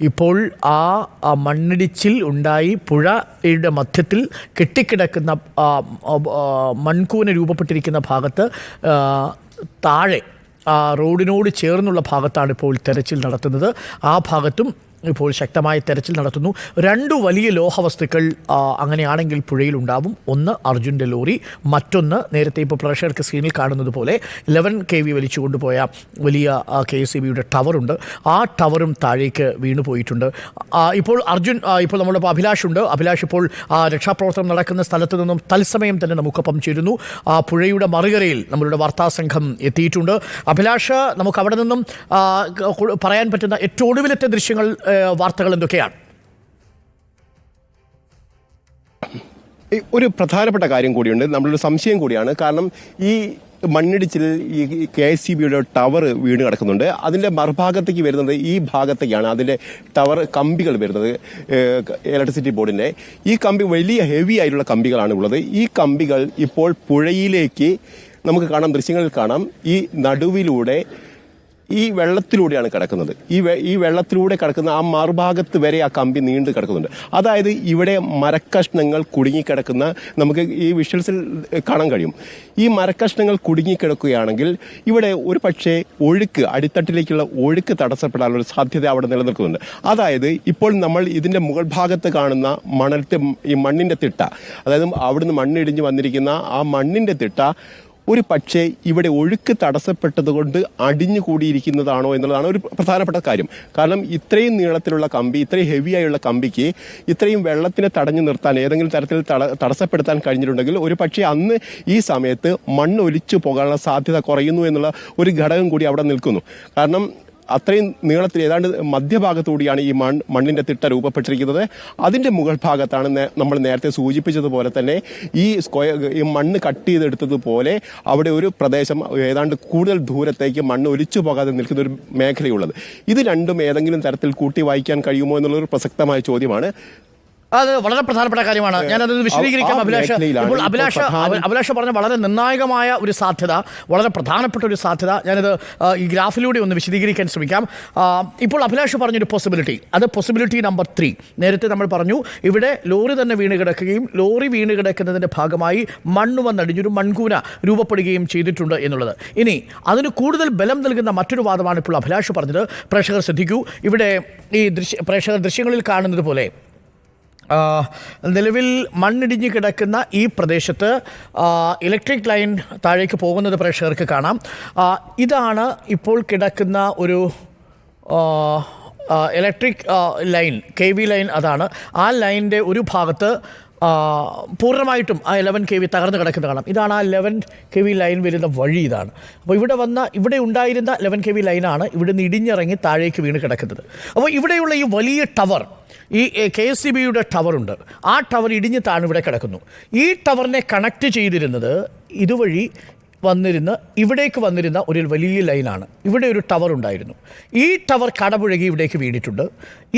ഇപ്പോൾ ആ മണ്ണിടിച്ചിൽ ഉണ്ടായി പുഴയുടെ മധ്യത്തിൽ കെട്ടിക്കിടക്കുന്ന മൺകൂന രൂപപ്പെട്ടിരിക്കുന്ന ഭാഗത്ത് താഴെ റോഡിനോട് ചേർന്നുള്ള ഭാഗത്താണ് ഇപ്പോൾ തെരച്ചിൽ നടത്തുന്നത്. ആ ഭാഗത്തും ഇപ്പോൾ ശക്തമായ തെരച്ചിൽ നടത്തുന്നു. രണ്ടു വലിയ ലോഹവസ്തുക്കൾ അങ്ങനെയാണെങ്കിൽ പുഴയിൽ ഉണ്ടാവും. ഒന്ന് അർജുന്റെ ലോറി മറ്റൊന്ന് നേരത്തെ ഇപ്പോൾ പ്രേക്ഷകർക്ക് സ്ക്രീനിൽ കാണുന്നത് പോലെ ഇലവൻ കെ വി വലിച്ചു കൊണ്ടുപോയ വലിയ കെ എസ് സി ബിയുടെ ടവറുണ്ട് ആ ടവറും താഴേക്ക് വീണു പോയിട്ടുണ്ട്. ഇപ്പോൾ അർജുൻ ഇപ്പോൾ നമ്മുടെ അഭിലാഷ് ഉണ്ട്. അഭിലാഷ് ഇപ്പോൾ രക്ഷാപ്രവർത്തനം നടക്കുന്ന സ്ഥലത്ത് നിന്നും തത്സമയം തന്നെ നമുക്കൊപ്പം ചേരുന്നു. ആ പുഴയുടെ മറുകരയിൽ നമ്മളുടെ വാർത്താ സംഘം എത്തിയിട്ടുണ്ട്. അഭിലാഷ് നമുക്ക് അവിടെ നിന്നും പറയാൻ പറ്റുന്ന ഏറ്റവും ഒടുവിലത്തെ ദൃശ്യങ്ങൾ വാർത്തകൾ എന്തൊക്കെയാണ്? ഒരു പ്രധാനപ്പെട്ട കാര്യം കൂടിയുണ്ട്. നമ്മളൊരു സംശയം കൂടിയാണ്. കാരണം ഈ മണ്ണിടിച്ചിൽ ഈ കെ എസ് സി ബിയുടെ ടവർ വീണ് കിടക്കുന്നുണ്ട്. അതിന്റെ മറുഭാഗത്തേക്ക് വരുന്നത് ഈ ഭാഗത്തേക്കാണ്. അതിന്റെ ടവർ കമ്പികൾ വരുന്നത് ഇലക്ട്രിസിറ്റി ബോർഡിന്റെ. ഈ കമ്പി വലിയ ഹെവി ആയിട്ടുള്ള കമ്പികളാണ് ഉള്ളത്. ഈ കമ്പികൾ ഇപ്പോൾ പുഴയിലേക്ക് നമുക്ക് കാണാം ദൃശ്യങ്ങളിൽ കാണാം. ഈ നടുവിലൂടെ ഈ വെള്ളത്തിലൂടെയാണ് കിടക്കുന്നത്. ഈ ഈ വെള്ളത്തിലൂടെ കിടക്കുന്ന ആ മറുഭാഗത്ത് വരെ ആ കമ്പി നീണ്ടു കിടക്കുന്നുണ്ട്. അതായത് ഇവിടെ മരക്കഷ്ണങ്ങൾ കുടുങ്ങിക്കിടക്കുന്ന നമുക്ക് ഈ വിഷ്വൽസിൽ കാണാൻ കഴിയും. ഈ മരക്കഷ്ണങ്ങൾ കുടുങ്ങിക്കിടക്കുകയാണെങ്കിൽ ഇവിടെ ഒരു പക്ഷേ ഒഴുക്ക് അടിത്തട്ടിലേക്കുള്ള ഒഴുക്ക് തടസ്സപ്പെടാനുള്ള സാധ്യത അവിടെ നിലനിൽക്കുന്നുണ്ട്. അതായത് ഇപ്പോൾ നമ്മൾ ഇതിന്റെ മുകൾ ഭാഗത്ത് കാണുന്ന മണലത്തെ ഈ മണ്ണിന്റെ തിട്ട അതായത് അവിടുന്ന് മണ്ണിടിഞ്ഞ് വന്നിരിക്കുന്ന ആ മണ്ണിന്റെ തിട്ട ഒരു പക്ഷേ ഇവിടെ ഒഴുക്ക് തടസ്സപ്പെട്ടതുകൊണ്ട് അടിഞ്ഞു കൂടിയിരിക്കുന്നതാണോ എന്നുള്ളതാണ് ഒരു പ്രധാനപ്പെട്ട കാര്യം. കാരണം ഇത്രയും നീളത്തിലുള്ള കമ്പി ഇത്രയും ഹെവി ആയുള്ള കമ്പിക്ക് ഇത്രയും വെള്ളത്തിനെ തടഞ്ഞു നിർത്താൻ ഏതെങ്കിലും തരത്തിൽ തടസ്സപ്പെടുത്താൻ കഴിഞ്ഞിട്ടുണ്ടെങ്കിൽ ഒരു പക്ഷേ അന്ന് ഈ സമയത്ത് മണ്ണ് ഒലിച്ചു പോകാനുള്ള സാധ്യത കുറയുന്നു എന്നുള്ള ഒരു ഘടകം കൂടി അവിടെ നിൽക്കുന്നു. കാരണം അത്രയും നീളത്തിൽ ഏതാണ്ട് മധ്യഭാഗത്തുകൂടിയാണ് ഈ മൺ മണ്ണിന്റെ തിട്ട രൂപപ്പെട്ടിരിക്കുന്നത്. അതിന്റെ മുകൾ ഭാഗത്താണ് നമ്മൾ നേരത്തെ സൂചിപ്പിച്ചതുപോലെ തന്നെ ഈ സ്ക്വയർ ഈ മണ്ണ് കട്ട് ചെയ്തെടുത്തതുപോലെ അവിടെ ഒരു പ്രദേശം ഏതാണ്ട് കൂടുതൽ ദൂരത്തേക്ക് മണ്ണ് ഒലിച്ചു പോകാതെ നിൽക്കുന്ന ഒരു മേഖലയുള്ളത്. ഇത് രണ്ടും ഏതെങ്കിലും തരത്തിൽ കൂട്ടി വായിക്കാൻ കഴിയുമോ എന്നുള്ളൊരു പ്രസക്തമായ ചോദ്യമാണ്. അത് വളരെ പ്രധാനപ്പെട്ട കാര്യമാണ്. ഞാനത് വിശദീകരിക്കാം അഭിലാഷ്. ഇപ്പോൾ അഭിലാഷ അഭിലാഷ് പറഞ്ഞ വളരെ നിർണായകമായ ഒരു സാധ്യത വളരെ പ്രധാനപ്പെട്ട ഒരു സാധ്യത ഞാനത് ഈ ഗ്രാഫിലൂടെ ഒന്ന് വിശദീകരിക്കാൻ ശ്രമിക്കാം. ഇപ്പോൾ അഭിലാഷ് പറഞ്ഞൊരു പോസിബിലിറ്റി അത് പോസിബിലിറ്റി നമ്പർ ത്രീ നേരത്തെ നമ്മൾ പറഞ്ഞു ഇവിടെ ലോറി തന്നെ വീണ് കിടക്കുകയും ലോറി വീണ് കിടക്കുന്നതിന്റെ ഭാഗമായി മണ്ണ് വന്നടിഞ്ഞൊരു മൺകൂന രൂപപ്പെടുകയും ചെയ്തിട്ടുണ്ട് എന്നുള്ളത്. ഇനി അതിന് കൂടുതൽ ബലം നൽകുന്ന മറ്റൊരു വാദമാണ് ഇപ്പോൾ അഭിലാഷ് പറഞ്ഞത്. പ്രേക്ഷകർ ശ്രദ്ധിക്കൂ ഇവിടെ ഈ ദൃശ്യ പ്രേക്ഷകർ ദൃശ്യങ്ങളിൽ കാണുന്നത് പോലെ നിലവിൽ മണ്ണിടിഞ്ഞ് കിടക്കുന്ന ഈ പ്രദേശത്ത് ഇലക്ട്രിക് ലൈൻ താഴേക്ക് പോകുന്നത് പ്രേക്ഷകർക്ക് കാണാം. ഇതാണ് ഇപ്പോൾ കിടക്കുന്ന ഒരു electric line K V line അതാണ്. ആ ലൈനിന്റെ ഒരു ഭാഗത്ത് പൂർണമായിട്ടും ആ ഇലവൻ കെ വി തകർന്ന് കിടക്കുന്നത് കാണാം. ഇതാണ് ആ ലെവൻ കെ വി ലൈൻ വരുന്ന വഴി ഇതാണ്. അപ്പോൾ ഇവിടെ വന്ന ഇവിടെ ഉണ്ടായിരുന്ന ലെവൻ കെ വി ലൈനാണ് ഇവിടുന്ന് ഇടിഞ്ഞിറങ്ങി താഴേക്ക് വീണ് കിടക്കുന്നത്. അപ്പോൾ ഇവിടെയുള്ള ഈ വലിയ ടവർ ഈ കെ എസ് സി ബിയുടെ ടവറുണ്ട്. ആ ടവർ ഇടിഞ്ഞ് താണിവിടെ കിടക്കുന്നു. ഈ ടവറിനെ കണക്ട് ചെയ്തിരുന്നത് ഇതുവഴി വന്നിരുന്ന ഇവിടേക്ക് വന്നിരുന്ന ഒരു വലിയ ലൈനാണ്. ഇവിടെ ഒരു ടവർ ഉണ്ടായിരുന്നു. ഈ ടവർ കടപുഴകി ഇവിടേക്ക് വീണിട്ടുണ്ട്.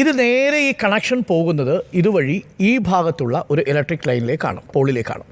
ഇത് നേരെ ഈ കണക്ഷൻ പോകുന്നത് ഇതുവഴി ഈ ഭാഗത്തുള്ള ഒരു ഇലക്ട്രിക് ലൈനിലേക്കാണ് പോളിലേക്കാണ്.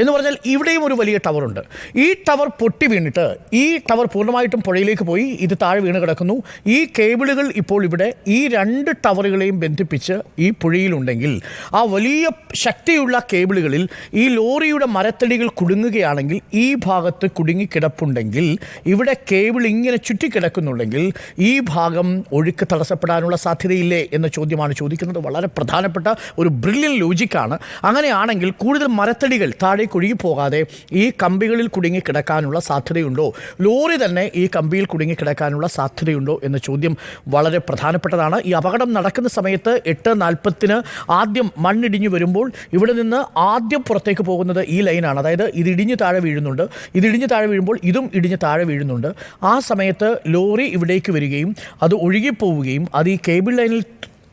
എന്ന് പറഞ്ഞാൽ ഇവിടെയും ഒരു വലിയ ടവറുണ്ട് ഈ ടവർ പൊട്ടി വീണിട്ട് ഈ ടവർ പൂർണമായിട്ടും പുഴയിലേക്ക് പോയി ഇത് താഴെ വീണ് കിടക്കുന്നു. ഈ കേബിളുകൾ ഇപ്പോൾ ഇവിടെ ഈ രണ്ട് ടവറുകളെയും ബന്ധിപ്പിച്ച് ഈ പുഴയിലുണ്ടെങ്കിൽ ആ വലിയ ശക്തിയുള്ള കേബിളുകളിൽ ഈ ലോറിയുടെ മരത്തടികൾ കുടുങ്ങുകയാണെങ്കിൽ ഈ ഭാഗത്ത് കുടുങ്ങിക്കിടപ്പുണ്ടെങ്കിൽ ഇവിടെ കേബിൾ ഇങ്ങനെ ചുറ്റിക്കിടക്കുന്നുണ്ടെങ്കിൽ ഈ ഭാഗം ഒഴുക്ക് തടസ്സപ്പെടാനുള്ള സാധ്യതയില്ലേ എന്ന ചോദ്യമാണ് ചോദിക്കുന്നത്. വളരെ പ്രധാനപ്പെട്ട ഒരു ബ്രില്യൻ ലോജിക്കാണ് അങ്ങനെയാണെങ്കിൽ കൂടുതൽ മരത്തടികൾ താഴേക്ക് ഒഴുകി പോകാതെ ഈ കമ്പികളിൽ കുടുങ്ങിക്കിടക്കാനുള്ള സാധ്യതയുണ്ടോ? ലോറി തന്നെ ഈ കമ്പിയിൽ കുടുങ്ങിക്കിടക്കാനുള്ള സാധ്യതയുണ്ടോ എന്ന ചോദ്യം വളരെ പ്രധാനപ്പെട്ടതാണ്. ഈ അപകടം നടക്കുന്ന സമയത്ത് എട്ട് നാൽപ്പത്തിന് ആദ്യം മണ്ണിടിഞ്ഞു വരുമ്പോൾ ഇവിടെ നിന്ന് ആദ്യം പുറത്തേക്ക് പോകുന്നത് ഈ ലൈനാണ്. അതായത് ഇതിടിഞ്ഞ് താഴെ വീഴുന്നുണ്ട്. ഇത് ഇടിഞ്ഞ് താഴെ വീഴുമ്പോൾ ഇതും ഇടിഞ്ഞ് താഴെ വീഴുന്നുണ്ട്. ആ സമയത്ത് ലോറി ഇവിടേക്ക് വരികയും അത് ഒഴുകിപ്പോവുകയും അത് ഈ കേബിൾ ലൈനിൽ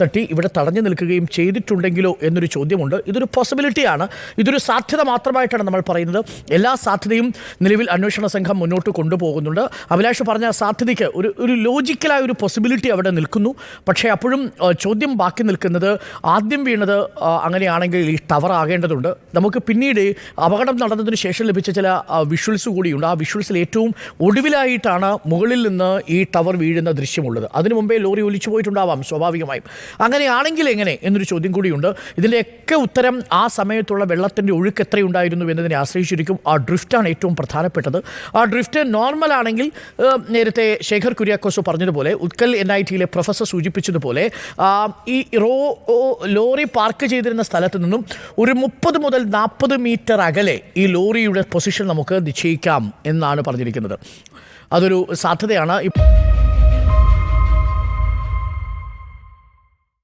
തട്ടി ഇവിടെ തടഞ്ഞു നിൽക്കുകയും ചെയ്തിട്ടുണ്ടെങ്കിലോ എന്നൊരു ചോദ്യമുണ്ട്. ഇതൊരു പോസിബിലിറ്റിയാണ് ഇതൊരു സാധ്യത മാത്രമായിട്ടാണ് നമ്മൾ പറയുന്നത്. എല്ലാ സാധ്യതയും നിലവിൽ അന്വേഷണ സംഘം മുന്നോട്ട് കൊണ്ടുപോകുന്നുണ്ട്. അഭിലാഷ് പറഞ്ഞ സാധ്യതയ്ക്ക് ഒരു ഒരു ലോജിക്കലായ ഒരു പോസിബിലിറ്റി അവിടെ നിൽക്കുന്നു. പക്ഷേ അപ്പോഴും ചോദ്യം ബാക്കി നിൽക്കുന്നത് ആദ്യം വീണത് അങ്ങനെയാണെങ്കിൽ ഈ ടവർ ആകേണ്ടതുണ്ട്. നമുക്ക് പിന്നീട് അപകടം നടന്നതിന് ശേഷം ലഭിച്ച ചില വിഷ്വൽസ് കൂടിയുണ്ട്. ആ വിഷ്വൽസിൽ ഏറ്റവും ഒടുവിലായിട്ടാണ് മുകളിൽ നിന്ന് ഈ ടവർ വീഴുന്ന ദൃശ്യമുള്ളത്. അതിനു മുമ്പേ ലോറി ഒലിച്ചു പോയിട്ടുണ്ടാവാം സ്വാഭാവികമായും. അങ്ങനെയാണെങ്കിൽ എങ്ങനെ? എന്നൊരു ചോദ്യം കൂടിയുണ്ട്. ഇതിന്റെയൊക്കെ ഉത്തരം ആ സമയത്തുള്ള വെള്ളത്തിന്റെ ഒഴുക്ക് എത്രയുണ്ടായിരുന്നു എന്നതിനെ ആശ്രയിച്ചിരിക്കും ആ ഡ്രിഫ്റ്റാണ് ഏറ്റവും പ്രധാനപ്പെട്ടത്. ആ ഡ്രിഫ്റ്റ് നോർമൽ ആണെങ്കിൽ നേരത്തെ ശേഖർ കുര്യാക്കോസ് പറഞ്ഞതുപോലെ ഉത്കൽ എൻ ഐ ടിയിലെ പ്രൊഫസർ സൂചിപ്പിച്ചതുപോലെ ഈ റോ ലോറി പാർക്ക് ചെയ്തിരുന്ന സ്ഥലത്ത് നിന്നും ഒരു മുപ്പത് മുതൽ നാൽപ്പത് മീറ്റർ അകലെ ഈ ലോറിയുടെ പൊസിഷൻ നമുക്ക് നിശ്ചയിക്കാം എന്നാണ് പറഞ്ഞിരിക്കുന്നത്. അതൊരു സാധ്യതയാണ്. ഇപ്പ-